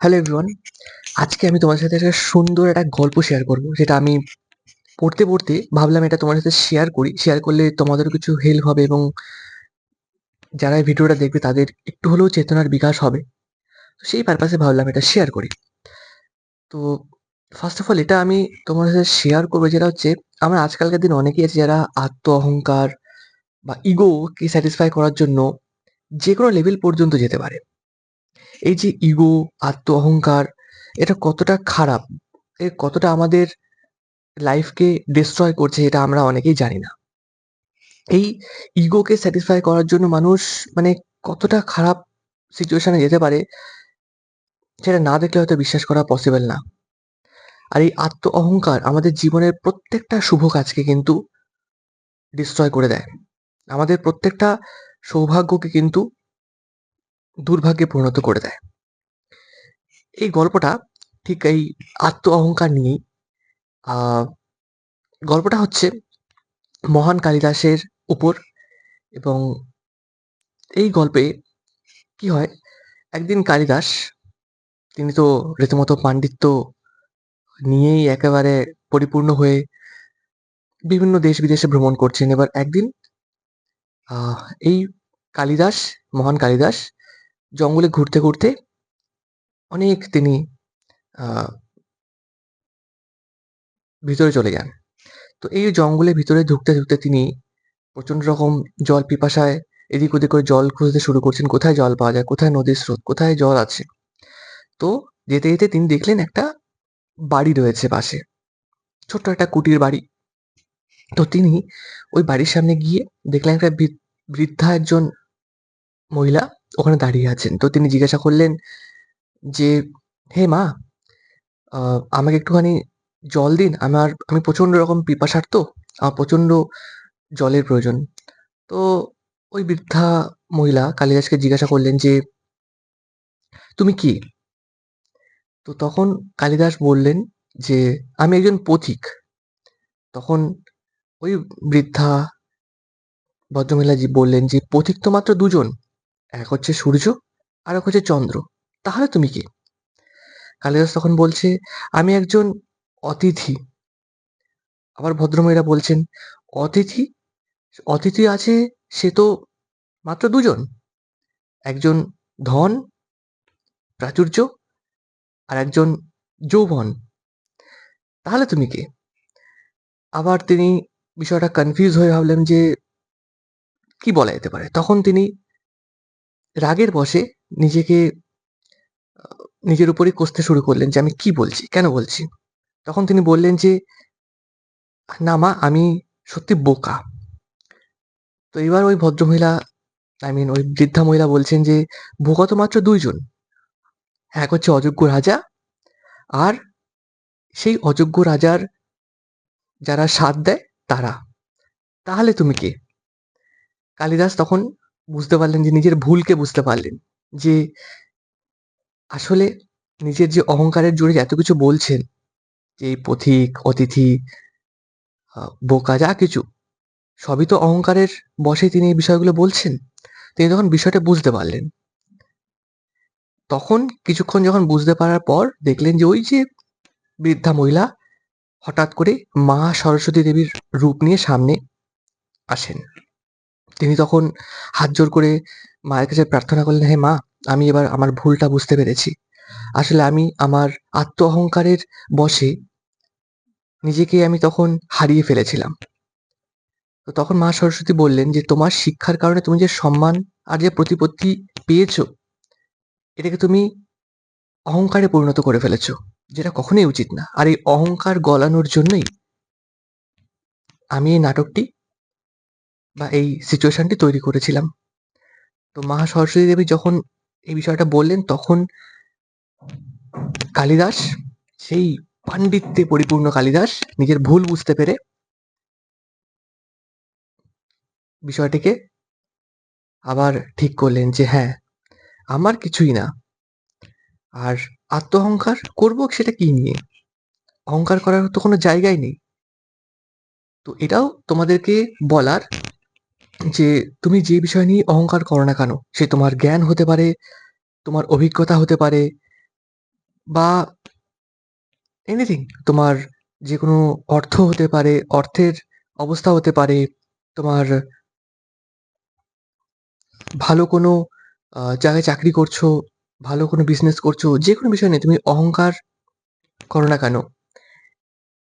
Hello everyone আজকে আমি তোমার সাথে একটা সুন্দর একটা গল্প শেয়ার করব, যেটা আমি পড়তে পড়তে ভাবলাম এটা তোমার সাথে শেয়ার করি। শেয়ার করলে তোমাদেরও কিছু হেল্প হবে এবং যারা এই ভিডিওটা দেখবে, তাদের একটু হলেও চেতনার বিকাশ হবে। তো সেই পারপাসে ভাবলাম এটা শেয়ার করি। তো ফার্স্ট অফ অল এটা আমি তোমার সাথে শেয়ার করব, যেটা হচ্ছে আমার আজকালকার দিন অনেকেই আছে যারা আত্ম অহংকার বা ইগোকে স্যাটিসফাই করার জন্য যে কোনো লেভেল পর্যন্ত যেতে পারে। এই যে ইগো আত্ম অহংকার এটা কতটা খারাপ, এ কতটা আমাদের লাইফকে ডিস্ট্রয় করছে এটা আমরা অনেকেই জানি না। এই ইগোকে স্যাটিসফাই করার জন্য মানুষ মানে কতটা খারাপ সিচুয়েশনে যেতে পারে, সেটা না দেখলে হয়তো বিশ্বাস করা পসিবল না। আর এই আত্ম অহংকার আমাদের জীবনের প্রত্যেকটা শুভ কাজকে কিন্তু ডিস্ট্রয় করে দেয়। আমাদের প্রত্যেকটা সৌভাগ্যকে কিন্তু দুর্ভাগ্যে পরিণত করে দেয়। এই গল্পটা ঠিক এই আত্ম অহংকার নিয়েই গল্পটা হচ্ছে মহান কালিদাসের উপর এবং এই গল্পে কি হয়, একদিন কালিদাস, তিনি তো রীতিমতো পাণ্ডিত্য নিয়েই একেবারে পরিপূর্ণ হয়ে বিভিন্ন দেশ বিদেশে ভ্রমণ করছেন। এবার একদিন এই কালিদাস, মহান কালিদাস জঙ্গলে ঘুরতে ঘুরতে অনেক তিনি ভিতরে চলে যান। তো এই জঙ্গলের ভিতরে ঢুকতে ঢুকতে তিনি প্রচণ্ড রকম জল পিপাসায় এদিক ওদিক করে জল খুঁজতে শুরু করছেন, কোথায় জল পাওয়া যায়, কোথায় নদীর স্রোত, কোথায় জল আছে। তো যেতে যেতে তিনি দেখলেন একটা বাড়ি রয়েছে পাশে, ছোট্ট একটা কুটির বাড়ি। তো তিনি ওই বাড়ির সামনে গিয়ে দেখলেন একটা বৃদ্ধা একজন মহিলা ওখানে দাঁড়িয়ে আছেন। তো তিনি জিজ্ঞাসা করলেন যে, হে মা আমাকে একটুখানি জল দিন। আমার, আমি প্রচণ্ড রকম পিপাসার্ত আমার প্রচণ্ড জলের প্রয়োজন। তো ওই বৃদ্ধা মহিলা কালিদাসকে জিজ্ঞাসা করলেন যে, তুমি কি? তো তখন কালিদাস বললেন যে, আমি একজন পথিক। তখন ওই বৃদ্ধা ভদ্রমহিলা জি বললেন যে, পথিক তো মাত্র দুজন। এক হচ্ছে সূর্য আর এক হচ্ছে চন্দ্র। তাহলে তুমি কে? কালিদাস তখন বলছে, আমি একজন অতিথি। আবার ভদ্রমহিলা বলছেন, অতিথি? অতিথি আছে, সে তো মাত্র দুজন। একজন ধন, প্রাচুর্য আর একজন যৌবন। তাহলে তুমি কে? আবার তিনি বিষয়টা কনফিউজ হয়ে ভাবলেন যে, কি বলা যেতে পারে? তখন তিনি রাগের বশে নিজেকে, নিজের উপরই কষতে শুরু করলেন যে আমি কি বলছি, কেন বলছি? তখন তিনি বললেন যে, না মা, আমি সত্যি বোকা। তো এবার ওই ভদ্রমহিলা আই মিন ওই বৃদ্ধা মহিলা বলছেন যে, বোকা তো মাত্র দুইজন। এক হচ্ছে অযোগ্য রাজা আর সেই অযোগ্য রাজার যারা সাথ দেয় তারা। তাহলে তুমি কে? কালিদাস তখন বুঝতে পারলেন যে নিজের ভুলকে বুঝতে পারলেন। যে আসলে নিজের যে অহংকারের জোরে এত কিছু বলছেন, যে এই পথিক, অতিথি বোকা, যা কিছু, সবই তো অহংকারের বশে তিনি এই বিষয়গুলো বলছেন। তিনি তখন বিষয়টা বুঝতে পারলেন। তখন কিছুক্ষণ যখন বুঝতে পারার পর দেখলেন যে ওই যে বৃদ্ধা মহিলা হঠাৎ করে মা সরস্বতী দেবীর রূপ নিয়ে সামনে আসেন। তিনি তখন হাত জোর করে মায়ের কাছে প্রার্থনা করলেন, হে মা, আমি এবার আমার ভুলটা বুঝতে পেরেছি। আসলে আমি আমার আত্ম অহংকারের বশে নিজেকে আমি তখন হারিয়ে ফেলেছিলাম। তো তখন মা সরস্বতী বললেন যে, তোমার শিক্ষার কারণে তুমি যে সম্মান আর যে প্রতিপত্তি পেয়েছ, এটাকে তুমি অহংকারে পরিণত করে ফেলেছো, যেটা কখনোই উচিত না। আর এই অহংকার গলানোর জন্যই আমি এই নাটকটি বা এই সিচুয়েশনটি তৈরি করেছিলাম। তো মা সরস্বতী দেবী যখন এই বিষয়টা বললেন, তখন কালিদাস, সেই পাণ্ডিত্যে পরিপূর্ণ কালিদাস নিজের ভুল বুঝতে পেরে বিষয়টিকে আবার ঠিক করলেন যে হ্যাঁ আমার কিছুই না। আর আত্ম অহংকার করব সেটা কি নিয়ে? অহংকার করার তো কোনো জায়গাই নেই। তো এটাও তোমাদেরকে বলার যে তুমি যে বিষয় নিয়ে অহংকার করো না কেন? সে তোমার জ্ঞান হতে পারে, তোমার অভিজ্ঞতা হতে পারে, বা এনিথিং তোমার যে কোনো অর্থ হতে পারে, অর্থের অবস্থা হতে পারে, তোমার ভালো কোনো জায়গায় চাকরি করছ, ভালো কোনো বিজনেস করছ যে কোনো বিষয় নিয়ে তুমি অহংকার করো না কেন?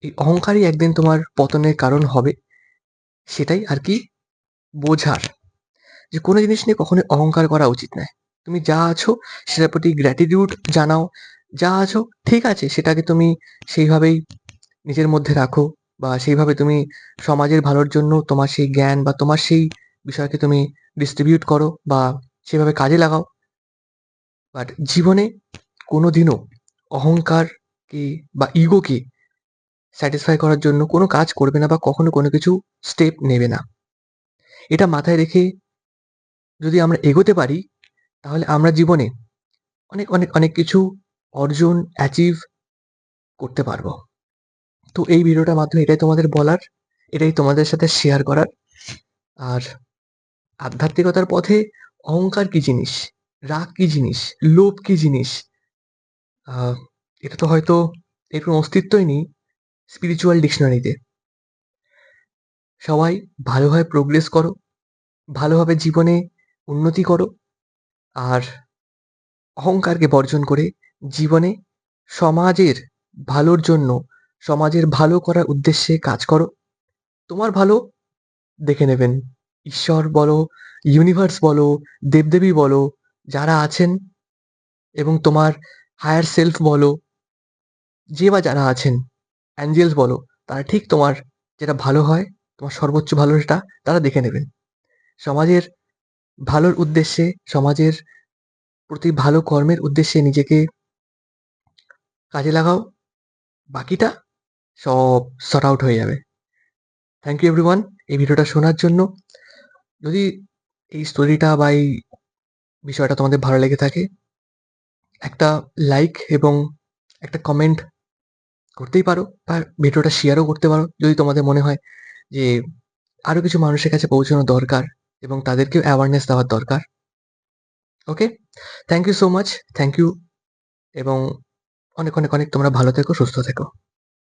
এই অহংকারই একদিন তোমার পতনের কারণ হবে, সেটাই আর কি বোঝার যে কোনো জিনিস নিয়ে কখনোই অহংকার করা উচিত নয়। তুমি যা আছো সেটার প্রতি গ্র্যাটিটিউড জানাও। যা আছো ঠিক আছে, সেটাকে তুমি সেইভাবেই নিজের মধ্যে রাখো বা সেইভাবে তুমি সমাজের ভালোর জন্য তোমার সেই জ্ঞান বা তোমার সেই বিষয়কে তুমি ডিস্ট্রিবিউট করো বা সেভাবে কাজে লাগাও। বাট জীবনে কোনো দিনও অহংকারকে বা ইগোকে স্যাটিসফাই করার জন্য কোনো কাজ করবে না বা কখনো কোনো কিছু স্টেপ নেবে না। এটা মাথায় রেখে যদি আমরা এগোতে পারি, তাহলে আমরা জীবনে অনেক অনেক অনেক কিছু অর্জন অ্যাচিভ করতে পারব। তো এই ভিডিওটার মাধ্যমে এটাই তোমাদের বলার, এটাই তোমাদের সাথে শেয়ার করার। আর আধ্যাত্মিকতার পথে অহংকার কি জিনিস? রাগ কি জিনিস? লোভ কি জিনিস? এটা তো হয়তো এর কোনো অস্তিত্বই নেই স্পিরিচুয়াল ডিকশনারিতে সবাই ভালোভাবে প্রোগ্রেস করো, ভালোভাবে জীবনে উন্নতি করো আর অহংকারকে বর্জন করে জীবনে সমাজের ভালোর জন্য, সমাজের ভালো করার উদ্দেশ্যে কাজ করো। তোমার ভালো দেখে নেবেন। ঈশ্বর বলো ইউনিভার্স বলো, দেবদেবী বলো, যারা আছেন এবং তোমার হায়ার সেলফ বলো, যে বা যারা আছেন অ্যাঞ্জেলস বলো, তারা ঠিক তোমার যেটা ভালো হয় তোমার সর্বোচ্চ ভালো সেটা তারা দেখে নেবেন সমাজের ভালোর উদ্দেশ্যে, সমাজের প্রতি ভালো কর্মের উদ্দেশ্যে নিজেকে কাজে লাগাও, বাকিটা সব সর্ট আউট হয়ে যাবে। থ্যাংক ইউ এভরিওয়ান এই ভিডিওটা শোনার জন্য। যদি এই স্টোরিটা বা এই বিষয়টা তোমাদের ভালো লেগে থাকে, একটা লাইক এবং একটা কমেন্ট করতেই পারো বা ভিডিওটা শেয়ারও করতে পারো। যদি তোমাদের মনে হয় যে আরও কিছু মানুষের কাছে পৌঁছানো দরকার এবং তাদেরকেও অ্যাওয়ারনেস দেওয়ার দরকার। Okay thank you so much thank you এবং অনেক অনেক অনেক তোমরা ভালো থেকো, সুস্থ থেকো।